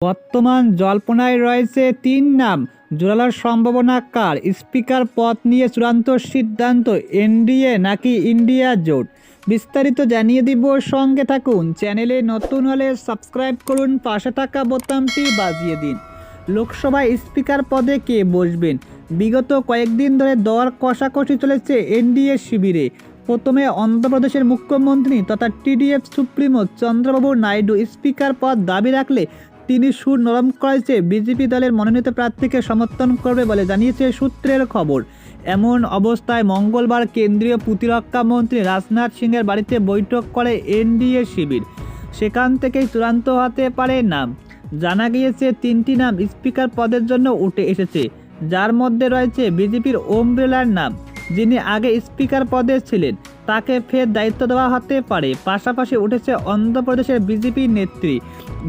বর্তমান জল্পনায় রয়েছে তিন নাম। জোরালোর সম্ভাবনা কার? স্পিকার পদ নিয়ে চূড়ান্ত সিদ্ধান্ত এনডিএ নাকি ইন্ডিয়া জোট? বিস্তারিত জানিয়ে দিব, সঙ্গে থাকুন। চ্যানেলে নতুন হলে সাবস্ক্রাইব করুন, পাশে থাকা বোতামটি বাজিয়ে দিন। লোকসভায় স্পিকার পদে কে বসবেন? বিগত কয়েকদিন ধরে দর কষাকষি চলেছে এনডিএ শিবিরে। প্রথমে অন্ধ্রপ্রদেশের মুখ্যমন্ত্রী তথা টিডিএফ সুপ্রিমো চন্দ্রবাবু নাইডু স্পিকার পদ দাবি রাখলে তিনি সুর নরম করেছে বিজেপি দলের মনোনীত প্রার্থীকে সমর্থন করবে বলে জানিয়েছে সূত্রের খবর। এমন অবস্থায় মঙ্গলবার কেন্দ্রীয় প্রতিরক্ষা মন্ত্রী রাজনাথ সিংয়ের বাড়িতে বৈঠক করে এনডিএ শিবির। সেখান থেকেই চূড়ান্ত হতে পারে নাম। জানা গিয়েছে, তিনটি নাম স্পিকার পদের জন্য উঠে এসেছে, যার মধ্যে রয়েছে বিজেপির ওম বিড়লার নাম, যিনি আগে স্পিকার পদে ছিলেন। তাকে ফের দায়িত্ব দেওয়া হতে পারে। পাশাপাশি উঠেছে অন্ধ্রপ্রদেশের বিজেপি নেত্রী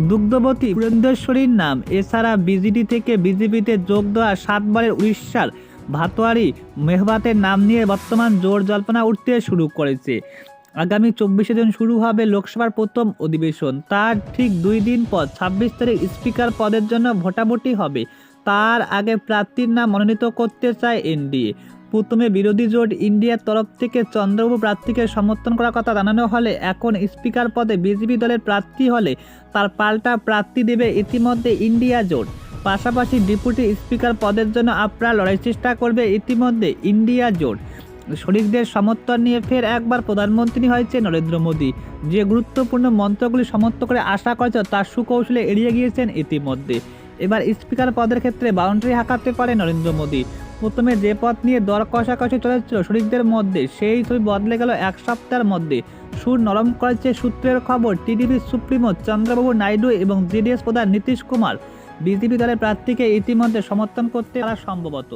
দুগ্ধবতী পুরেন্দ্রেশ্বরীর নাম। এছাড়া বিজেডি থেকে বিজেপিতে যোগ দেওয়া সাতবারের উড়িষ্যার ভাতোয়ারি মেহবাতের নাম নিয়ে বর্তমান জোর জল্পনা উঠতে শুরু করেছে। আগামী চব্বিশে জুন শুরু হবে লোকসভার প্রথম অধিবেশন। তার ঠিক দুই দিন পর ছাব্বিশ তারিখ স্পিকার পদের জন্য ভোটাভুটি হবে। তার আগে প্রার্থীর নাম মনোনীত করতে চায় এনডিএ। প্রথমে বিরোধী জোট ইন্ডিয়ার তরফ থেকে চন্দ্রবাবু প্রার্থীকে সমর্থন করার কথা জানানো হলে এখন স্পিকার পদে বিজেপি দলের প্রার্থী হলে তার পাল্টা প্রার্থী দেবে ইতিমধ্যে ইন্ডিয়া জোট। পাশাপাশি ডেপুটি স্পিকার পদের জন্য আপনারা লড়াই চেষ্টা করবে ইতিমধ্যে ইন্ডিয়া জোট। শরিকদের সমর্থন নিয়ে ফের একবার প্রধানমন্ত্রী হয়েছে নরেন্দ্র মোদী। যে গুরুত্বপূর্ণ মন্ত্রগুলি সমর্থন করে আশা করেছে তার সুকৌশলে এড়িয়ে গিয়েছেন ইতিমধ্যে। এবার স্পিকার পদের ক্ষেত্রে বাউন্ডারি হাঁকাতে পারে নরেন্দ্র মোদী। প্রথমে যে পথ নিয়ে দর কষাকষি চলেছিল শরিকদের মধ্যে, সেই ছবি বদলে গেল এক সপ্তাহের মধ্যে। সুর নরম করেছে সূত্রের খবর, টিডিপি সুপ্রিমো চন্দ্রবাবু নাইডু এবং জেডিএস প্রধান নীতিশ কুমার। বিজেপি দলের প্রার্থীকে ইতিমধ্যে সমর্থন করতে পারা সম্ভবত।